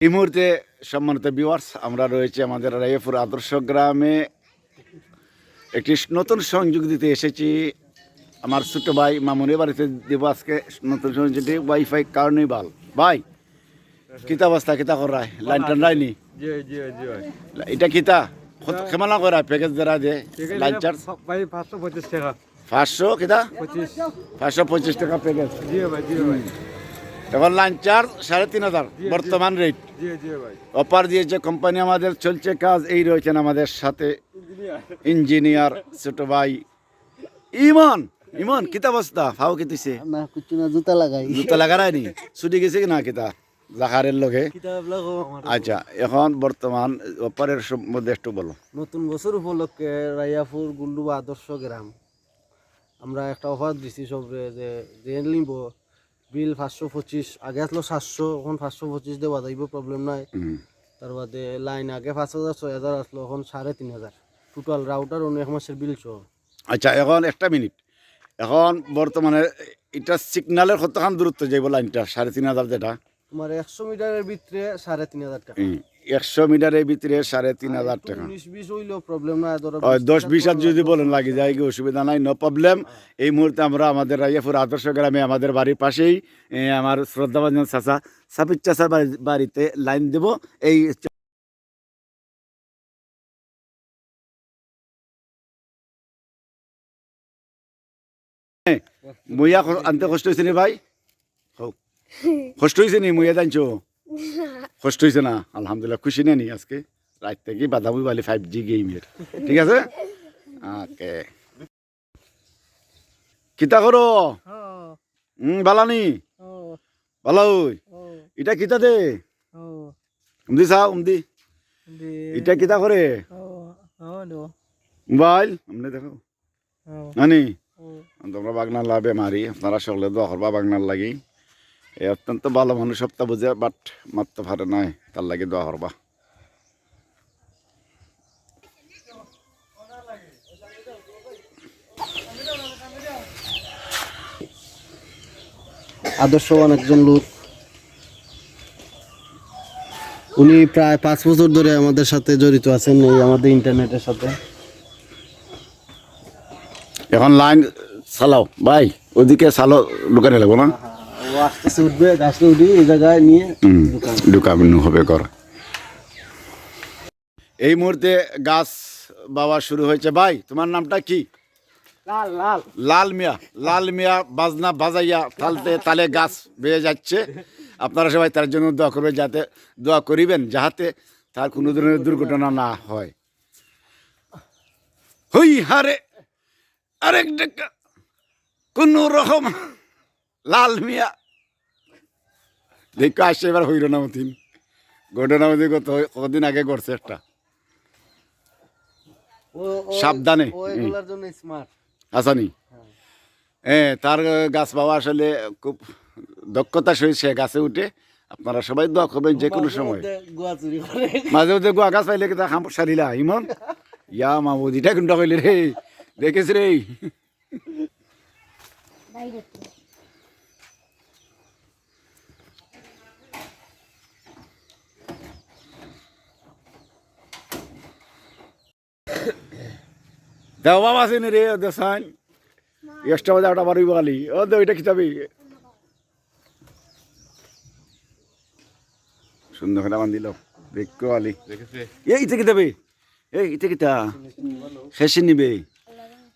এই মুহূর্তে সম্মানিত ভিউয়ার্স আমরা রয়েছে আমাদের রায়পুর আদর্শ গ্রামে। একটি নতুন সংযোগ দিতে এসেছি। আমার ছোট ভাই মামুনি বাড়িতে দেব আজকে নতুন সংযোগটি ওয়াইফাই কার্নিভাল ভাই কিতা অবস্থা কিতা করায় লাইন টান রায়নি এটা কিতা? কেমন করা প্যাকেজ দ্বারা দে লাইন চার্জ ভাই পাঁচশো পঁচিশ টাকা। পাঁচশো কিতা? পঁচিশ। পাঁচশো পঁচিশ টাকা প্যাকেজ জি ভাই জি ভাই। এখন লাইন চার্জ সাড়ে তিন হাজার বর্তমান রেট জি জি অপার দিয়ে যে কোম্পানি আমাদের চলছে কাজ এই রয়েছেন আমাদের সাথে ইঞ্জিনিয়ার ছোট ভাই। ইমন ইমন কিতা অবস্থা? ফাও কিতিছে না জুতা লাগাই। জুতা লাগা রায়নি ছুটি গেছে কি না কিতা জাকারের লগে। কিতাব লাগো আমার? আচ্ছা এখন বর্তমান অপারের সম- মধ্যে একটু বলো। নতুন বছর উপলক্ষে রাইয়াপুর গুল্লু আদর্শ গ্রাম। আমরা একটা অফার দিছি সবরে যে যে নিব। বিল পাঁচশো পঁচিশ আগে আসলো সাতশো এখন পাঁচশো পঁচিশ দেওয়া যাইব প্রবলেম নাই। তার বাদে লাইন আগে পাঁচ হাজার ছয় হাজার আসলো এখন সাড়ে তিন হাজার। টোটাল রাউটার অন্য এক মাসের বিল সহ। আচ্ছা এখন একটা মিনিট এখন বর্তমানে এটা সিগনালের কতখান দূরত্ব যাইব লাইনটা সাড়ে তিন হাজার যেটা। তোমার একশো মিটারের ভিতরে সাড়ে তিন হাজার টাকা। একশো মিটারের ভিতরে সাড়ে তিন হাজার টাকা। প্রবলেম বিশ দশ বিশ হাজার যদি বলেন লাগে যায় কি অসুবিধা নাই নো প্রবলেম এই মুহূর্তে আমরা আমাদের রাইয়াপুর আদর্শ গ্রামে আমাদের বাড়ির পাশেই আমার শ্রদ্ধাভাজন চাচা সাপির বাড়ি- বাড়িতে লাইন দেব। এই মুইয়া আনতে কষ্ট হয়েছে ভাই? কষ্ট হয়েছে নি মুইয়া জানছো কষ্ট হয়েছে না আলহামদুলিল্লাহ খুশি নেই নি আজকে রাত থেকে বাদামি বালি ফাইভ জি গেমের ঠিক আছে ওকে কিতা করো হুম বালানি ভালো এটা কিতা দে উমদি চাও উমদি এটা কিতা করে মোবাইল আমনে দেখো নানি তোমরা বাগনার লাভে মারি আপনারা সকলে দোয়া করবা বাগনার লাগি এ অত্যন্ত ভালো মানুষ সপ্তাহ বুঝে বাট মারতে পারে নাই। তার লাগে দোয়া করবা। আদর্শবান একজন লোক। উনি প্রায় পাঁচ বছর ধরে আমাদের সাথে জড়িত আছেন এই আমাদের ইন্টারনেটের সাথে। এখন লাইন চালাও। ভাই ওদিকে চালো দোকানে লাগবো না? উঠবে গাছটা উঠি এই জায়গায় নিয়ে হবে কর এই মুহূর্তে গাছ বাবা শুরু হয়েছে। ভাই তোমার নামটা কি? লাল লাল। লাল মিয়া লাল মিয়া বাজনা বাজাইয়া তালতে তালে গাছ বেয়ে যাচ্ছে। আপনারা সবাই তার জন্য দোয়া করবেন যাতে দোয়া করিবেন যাহাতে তার কোনো ধরনের দুর্ঘটনা না হয়। হই হারে আরেক কোন রকম লাল মিয়া দেখো আসছে এবার হইল না মতিন। ঘটনা মধ্যে গত কদিন আগে ঘটছে একটা। ও ও- সাবধানে। ও এগুলার জন্য স্মার্ট আসানি। হ্যাঁ। তার গাছ বাবা আসলে খুব দক্ষতা সহিত সে গাছে উঠে আপনারা সবাই দোয়া করবেন যে কোনো সময়। মাঝে মধ্যে গোয়া গাছ পাইলে কিন্তু খাম সারিলা ইমন। ইয়া মামুদিটা কোনটা কইলে রে? দেখেছ রে। দেওয়া বাবা আছে রে দেশান এক্সট্রা বাজে ওটা বাড়ি বালি ও দে ওইটা খিতাবি সুন্দর করে বান দিল দেখো আলি এই ইতে কিতাবে? এই ইতে কিতা? শেষে নিবে।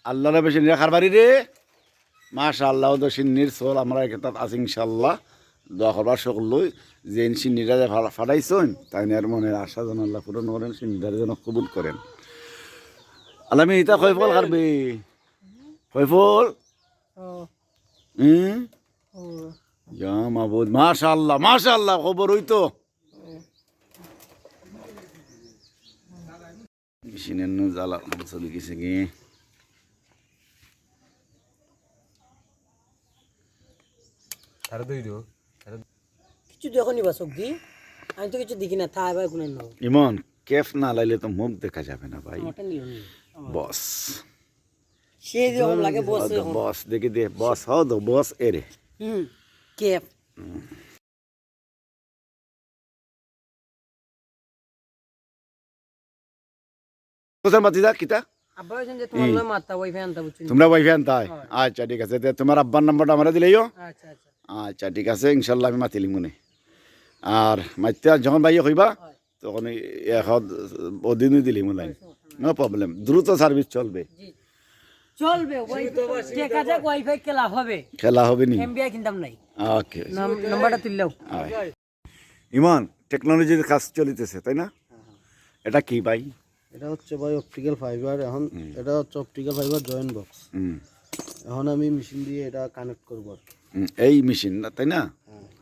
আল্লাহ বেশি রাখার বাড়ি রে? মাশা আল্লাহ তো সিন্নির চল আমরা এখানে আছি ইনশাল্লাহ দোয়া করবার সকল যে সিন্নিরা যে ফাটাইছেন তাই আর মনের আশা যেন আল্লাহ পূরণ করেন সিন্নিরা যেন কবুল করেন। আলামি ইতা কয় ফল খারবে কয় ফল হুম ইয়া মাবুদ মাশা আল্লাহ মাশা আল্লাহ খবর হইতো মেশিনের নু জ্বালা চলে গেছে কি সাড়ে দুই দো কিছু দেখো নিবা চোখ দি আমি তো কিছু দেখি না ভাই কোনো নাও। ইমন কেফ না লাইলে তো মুখ দেখা যাবে না ভাই। নি। বস। সে লাগে বস বস দেখি দে বস বস এরে। হুম মাতি কিতা? তোমরা আচ্ছা ঠিক আছে। তোমার আব্বার নাম্বারটা আমরা দিলেইও আচ্ছা ঠিক আছে ইনশাল্লাহ আমি মাতিলি মনে। আর মাইতে যখন বাইয়ে কইবা তখন এখন অদিনই দিলি মনে নো প্রবলেম দ্রুত সার্ভিস চলবে। চলবে ওয়াইফাই টেকা যাক ওয়াইফাই কেলা হবে। খেলা হবে নি? এমবিআই কিনতাম নাই। ওকে নাম্বারটা তুললেও ইমান টেকনোলজির কাজ চলিতেছে তাই না? এটা কি ভাই? এটা হচ্ছে ভাই অপটিক্যাল ফাইবার এখন এটা হচ্ছে অপটিক্যাল ফাইবার জয়েন্ট বক্স এখন আমি মেশিন দিয়ে এটা কানেক্ট করব আর এই মেশিন না তাই না?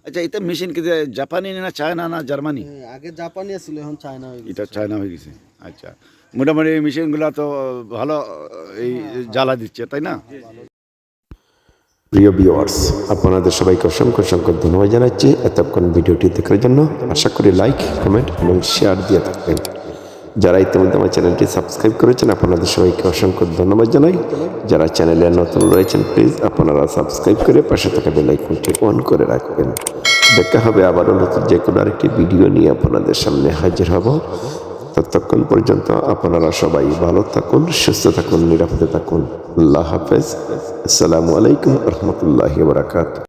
আচ্ছা এটা মেশিন কি যে জাপানি না চায়না না জার্মানি আগে জাপানি ছিল এখন চায়না হয়ে গেছে। এটা চায়না হয়ে গেছে। আচ্ছা মোটামুটি এই মেশিনগুলো তো ভালো এই জ্বালা দিচ্ছে তাই না? প্রিয় ভিউয়ার্স আপনাদের সবাইকে অসংখ্য অসংখ্য ধন্যবাদ জানাচ্ছি। এতক্ষণ ভিডিওটি দেখার জন্য আশা করি লাইক কমেন্ট এবং শেয়ার দিয়ে থাকবেন। যারা ইতিমধ্যে আমার চ্যানেলটি সাবস্ক্রাইব করেছেন আপনাদের সবাইকে অসংখ্য ধন্যবাদ জানাই। যারা চ্যানেলে নতুন রয়েছেন প্লিজ আপনারা সাবস্ক্রাইব করে পাশে থাকা বেল আইকনটি অন করে রাখবেন। দেখা হবে আবারও নতুন যে কোনো আরেকটি ভিডিও নিয়ে আপনাদের সামনে হাজির হব। ততক্ষণ পর্যন্ত আপনারা সবাই ভালো থাকুন, সুস্থ থাকুন, নিরাপদে থাকুন। আল্লাহ হাফেজ। আসসালামু আলাইকুম রহমতুল্লাহ বারাকাত